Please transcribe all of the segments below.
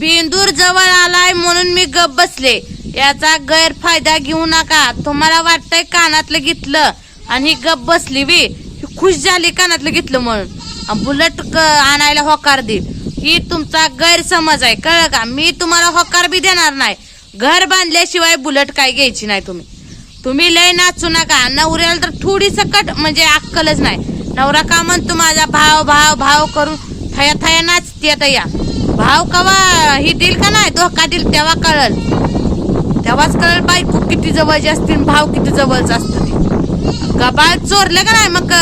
बिंदूर जवळ आलाय म्हणून मी गप बसले. याचा गैरफायदा घेऊ नका. तुम्हाला वाटतंय कानातलं घेतलं. आणि गप बसली बी खुश झाली कानातलं घेतलं म्हणून. बुलट बुलेट क- आणायला होकार दे. ही तुमचा गैरसमज आहे. कळलं का? मी तुम्हाला होकार बी देणार नाही. घर बांधल्याशिवाय बुलेट काय घ्यायची नाही तुम्ही. तुम्ही लय नाचू नका. नवऱ्याला तर थोडी सकट म्हणजे अक्कलच नाही. नवरा का म्हणतो माझा भाव भाव भाव करून थया थया नाचते आता या भाव कवा? ही दिल का नाही? धोका दिल तेव्हा कळल. तेव्हाच कळल बायको किती जवळची असते भाव किती जवळचा असतो ते. गबाळ चोरलं का नाही मग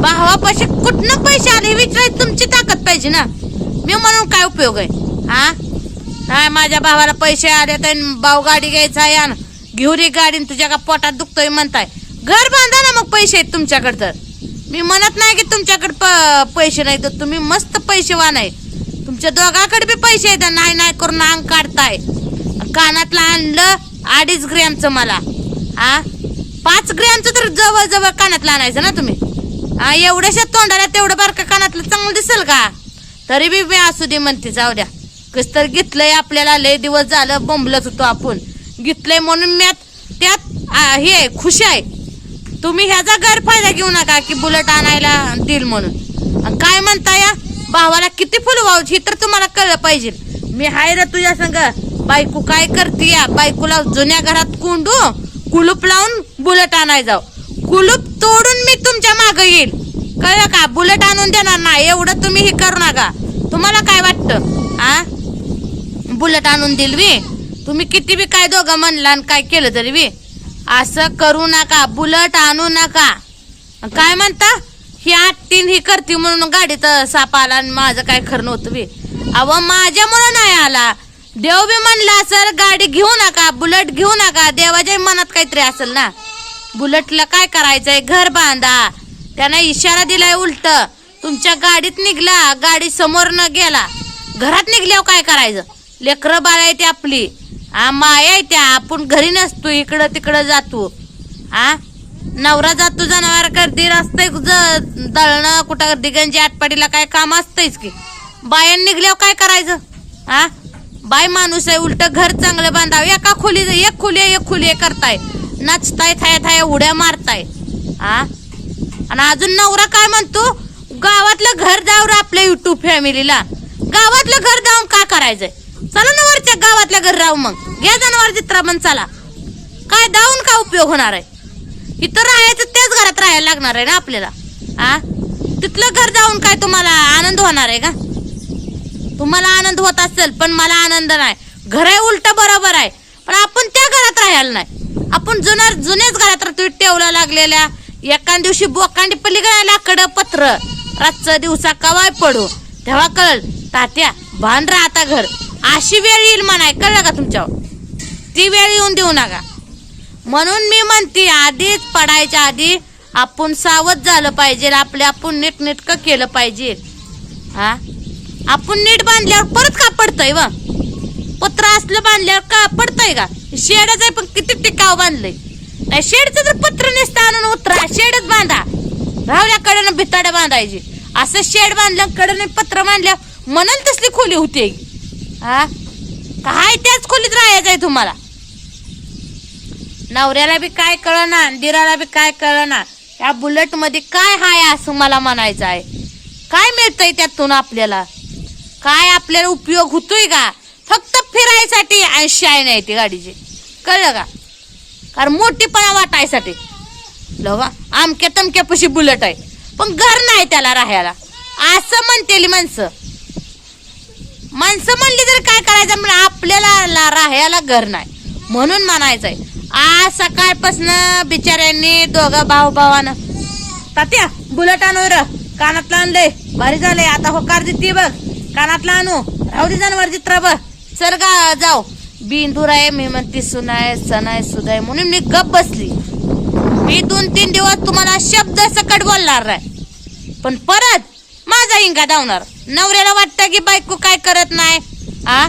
भावापाशी कुठनं पैसे आले? हे विचारायची तुमची ताकद पाहिजे ना. मी म्हणून काय उपयोग आहे? हा? नाही माझ्या भावाला पैसे आले तर भाऊ गाडी घ्यायचा आहे आणि घेऊ रे गाडी आणि तुझ्या का पोटात दुखतोय म्हणताय. घर बांधा ना मग पैसे आहेत तुमच्याकडे तर. मी म्हणत नाही की तुमच्याकडे प- पैसे नाही तर तुम्ही मस्त पैसे आहे. तुमच्या दोघाकडे बी पैसे आहेत नाही नाही करून अंग काढताय. कानातलं आणलं अडीच ग्रॅमचं मला. हा पाच ग्रॅमचं तर जवळ जवळ कानातलं आणायचं ना तुम्ही? हा एवढ्याशा तोंडाला तेवढं बारकं कानातलं चांगलं दिसेल का? तरी बी मी असू दे म्हणते जाऊ द्या. कस तर घेतलंय आपल्याला लय दिवस झालं बोंबलत होतो आपण. घेतलंय म्हणून मी त्यात हे आहे, खुशी आहे. तुम्ही ह्याचा गैरफायदा घेऊ नका की बुलेट आणायला देईल म्हणून. काय म्हणता या भावाला किती फुल वावची तर तुम्हाला कळलं पाहिजे. मी हाय रे तुझ्या संग. बायको काय करते या? बायकोला जुन्या घरात कोंडू कुलूप लावून बुलेट आणाय जाऊ. कुलूप तोडून मी तुमच्या माग येईल. कळलं का? बुलेट आणून देणार नाही. एवढं तुम्ही हे करू नका. तुम्हाला काय वाटतं? आ? बुलेट आणून दिल वी. तुम्ही किती बी काय दोघं म्हणला आणि काय केलं तरी बी असं करू नका. बुलेट आणू नका. काय म्हणता? ही आठ तीन ही करते म्हणून गाडीत साप आला आणि माझं काय खरं नव्हतं बी. अव म्हणून नाही आला. देव बी म्हणला सर गाडी घेऊ नका बुलेट घेऊ नका देवाच्या मनात काहीतरी असेल ना. बुलेटला काय करायचंय? घर बांधा. त्यानं इशारा दिलाय उलट. तुमच्या गाडीत निघला गाडी समोर न गेला. घरात निघल्यावर काय करायचं? लेकरं बाळ आहे आपली. आ माया आहे त्या आपण घरी नसतो इकडं तिकडं जातो. आ? नवरा जातो जनावर गर्दी रस्ते ज- दळणं कुठं गर्दी गंजी आटपाडीला काय काम असतंयच की. बायान निघल्यावर काय करायचं? हा बाय माणूस आहे उलट घर चांगलं बांधावं. एका खोली एक खोली आहे, एक खोली करताय. नाचताय थाया थाय उड्या मारताय. हा आणि अजून नवरा काय म्हणतो? गावातलं घर जाऊ रे आपल्या युट्यूब फॅमिलीला गावातलं घर जाऊन का करायचंय? चला ना वरच्या गावातल्या घर राहू मग. घ्या जनावर चित्रा पण चला. काय जाऊन का उपयोग होणार आहे? इथं राहायचं त्याच घरात राहायला लागणार आहे ना आपल्याला. आ? तिथलं घर जाऊन काय तुम्हाला आनंद होणार आहे का? तुम्हाला आनंद होत असेल पण मला आनंद नाही. घर आहे उलट बरोबर आहे पण आपण त्या घरात राहायला नाही. आपण जुन्या जुन्याच घरात राहतो टेवला लागलेल्या. एका दिवशी बोकांडी पलीकडे लाकडं पत्र रातचा दिवसा कवाय पडू. तेव्हा कळल तात्या भान राहता घर. अशी वेळ येईल म्हणाय कळलं का तुमच्यावर? ती वेळ येऊन देऊ नका. म्हणून मी म्हणते आधीच पडायच्या आधी आपण सावध झालं पाहिजे आपले आपण नीटनेटकं केलं पाहिजे. हा? आपण नीट बांधल्यावर परत का पडतंय व? पत्र असलं बांधल्यावर का पडतंय का? शेडच आहे पण किती टिकाव बांधलंय. नाही शेडचं तर पत्र नेसतं आणून उतरा शेडच बांधा. रावल्या कडनं भिताड्या बांधायची. असं शेड बांधलं कडनं पत्र बांधल्या म्हणाल तसली खोली होती. हा? काय त्याच खोलीत राहायचंय तुम्हाला? नवऱ्याला बी काय कळना दिराला बी काय कळना. या बुलेटमध्ये काय हाय असं मला म्हणायचं आहे? काय मिळतंय त्यातून आपल्याला? काय आपल्याला उपयोग होतोय का? फक्त फिरायसाठी ऐंशी आहे नाही ती गाडीची. कळलं का? कारण मोठीपणा वाटायसाठी. लगा आमक्या तमक्यापाशी बुलेट आहे. पण घर नाही त्याला राहायला. असं म्हणतेली माणसं. माणसं म्हणली तर काय करायचं? म्हणजे आपल्याला राहायला घर नाही. म्हणून म्हणायचंय. आज सकाळपासून बिचाऱ्यांनी दोघं भाऊ भावानं. तात्या बुलेट आणू र. कानातलं आणलंय. भारी झालंय. आता होकार देते बघ. कानातलं आणू. राहू दे जनावर चित्र बघ. चल गा जाऊ. बिंदूर आहे मी म्हणते सुनाय सनाय सुदाय म्हणून मी गप बसली. मी दोन तीन दिवस तुम्हाला शब्द सकट बोलणार नाही. पण परत माझा हिंगा धावणार. नवऱ्याला वाटतं की बायको काय करत नाही. आ?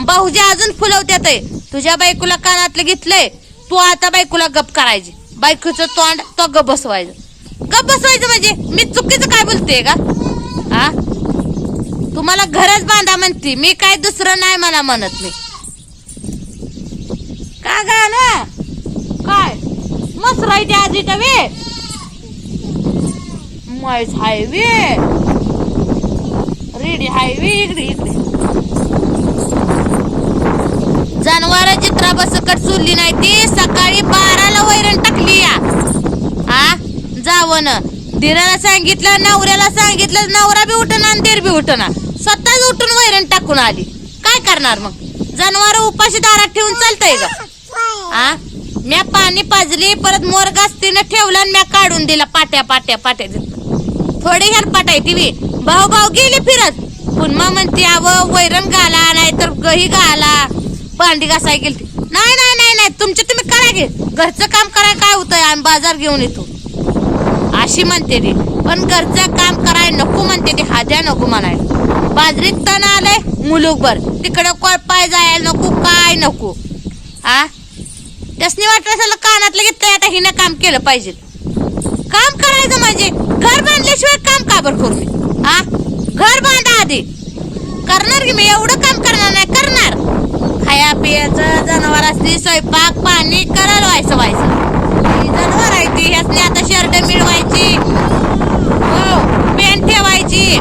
भाऊजी अजून फुलवत्यात आहे. तुझ्या बायकोला कानातलं घेतलंय. तू आता बायकोला गप करायची. बायकोचं तोंड तो गप बसवायचं. गप बसवायचं म्हणजे मी चुकीचं काय बोलते का? आ? तुम्हाला घरच बांधा म्हणते मी काय दुसरं नाही मला म्हणत मी. का गा ना काय? मस्त राहते आधी वे. म्हैस हायवे रेडी हायवे इकडे इकडे. जनावर चित्रा बसकट चुरली नाही ती सकाळी बाराला वैरण टाकली या. हा जावं ना. दिराला सांगितलं नवऱ्याला सांगितलं नवरा बी उठना आणि दीर बी उठना. स्वतःच उठून वैरण टाकून आली. काय करणार मग? जनावर उपाशी दारात ठेवून चालतंय का आ? म्या पाणी पाजली परत मोर गास्तीनं ठेवलं आणि म्या काढून दिला पाट्या पाट्या पाट्या थोडी ह्यार पाटाय ती भाऊ भाऊ गेली फिरत. पुन्हा म्हणते आव वैरण घाला नाहीतर गही घाला. भांडी घासाय गेली नाही नाही नाही नाही तुमचे तुम्ही करा घे घरचं काम कराय काय होतंय? आम्ही बाजार घेऊन येतो. अशी म्हणते ती. पण घरचं काम कराय नको म्हणते ती. हाद्या नको म्हणायला. बाजरीत तण आलंय मुलूकभर. तिकडं कोण पाय जायला नको काय नको. आ? त्यासनी वाटलं असेल कानातलं घेतलंय आता हिनं काम केलं पाहिजे. काम करायचं म्हणजे घर बांधल्याशिवाय काम का बरं करू मी? हा घर बांधा आधी. करणार की मी? एवढं काम करणार नाही जनावर असते स्वयंपाक पाणी करायला व्हायचं व्हायचं. जनावर आहे ती ह्यासनी आता शर्ट मिळवायची. हो पेन ठेवायची.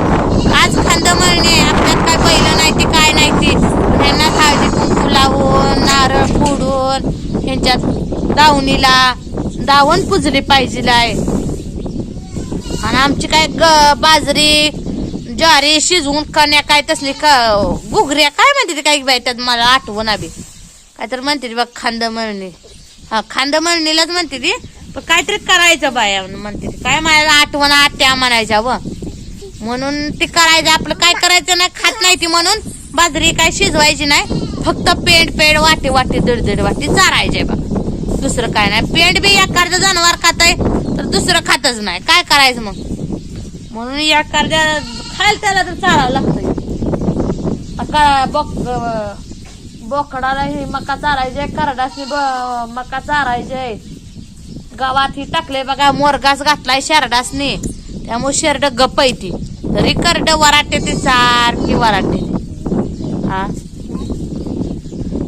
आज खांद मळणे आपल्यात काय पहिलं नाही ती काय नाही ती. ह्यांना खायची कुंकू लावून नारळ फोडून ह्यांच्यात दावणीला दावण पुजली पाहिजे लाय आणि आमची काय ग बाजरी ज्वारी शिजवून कण्या काय तसली का घुगऱ्या काय म्हणते ते काही बाई त्यात मला आठवण आबी काय तर म्हणते ती बघ खांद मळणी. हा खांद मळणीलाच म्हणते ती. पण काहीतरी करायचं बाया म्हणते ती. काय मला आठवण आत्या म्हणायच्या व. म्हणून ते करायचं आपलं काय करायचं नाही खात नाही ती म्हणून. बाजरी काय शिजवायची नाही फक्त पेंड पेंड वाटे वाटे दड दड वाटी चारायचे बघ. दुसरं काय नाही. पेंड बी एखादं जनावर खाताय तर दुसरं खातच नाही. काय करायचं मग? म्हणून एखाद्या खायला त्याला तर चारावं लागतंय. का बोक बोकडाला हे मका चारायचे करडासनी ब- मका चारायचे गावात ही टाकले बघा मोरगास घातलाय शेरडासनी. त्यामुळे शेरड गप ती. तरी करड वराटे ती सारखी वराटे हा?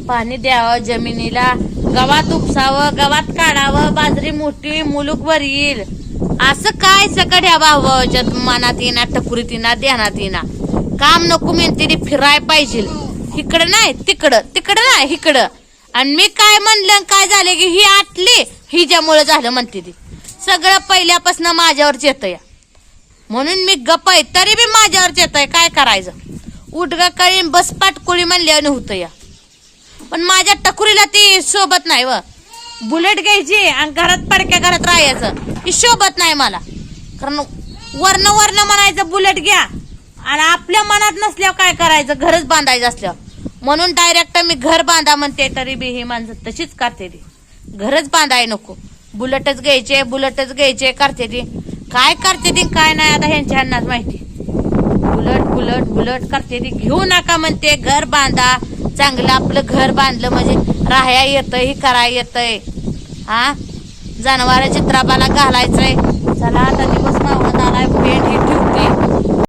पाणी द्यावं जमिनीला. गवात उपसावं गवात काढावं बाजरी मोठी मुलूकवर येईल असं काय सकट ह्या भावाच्या मनात येणार टकुरीत येणार ध्यानात येणार. काम नको मेहनतीने फिराय पाहिजे. इकडं नाही तिकडं. तिकडं नाही इकडं. आणि मी काय म्हणलं आणि काय झालं की ही आटली हिच्यामुळे झालं म्हणते ती. सगळं पहिल्यापासून माझ्यावरच येतं या म्हणून मी गप आहे तरी बी माझ्यावरच येत आहे काय करायचं? उठगा कळी बस पाटकुळी म्हणल्याने होतं या पण माझ्या टकुरीला ती सोबत नाही व. बुलेट घ्यायची आणि घरात पडक्या घरात राहायचं. ही शोभत नाही मला. कारण वर्ण वर्ण म्हणायचं बुलेट घ्या. आणि आपल्या मनात नसल्यावर काय करायचं? घरच बांधायचं असल्यावर. म्हणून डायरेक्ट मी घर बांधा म्हणते तरी बी ही माणसं तशीच करते ती. घरच बांधाय नको. बुलेटच घ्यायचे बुलेटच घ्यायचे करते ती. काय करते ती काय नाही आता ह्यांच्या अन्नाच माहिती. बुलट बुलट बुलट करते ती. घेऊ नका म्हणते घर बांधा. चांगलं आपलं घर बांधलं म्हणजे राहाया येतंय कराय येतंय. हा? जनावर चित्राबाला घालायचंय. चला आता दिवस मावळत आलाय पेंट हे ठेवते.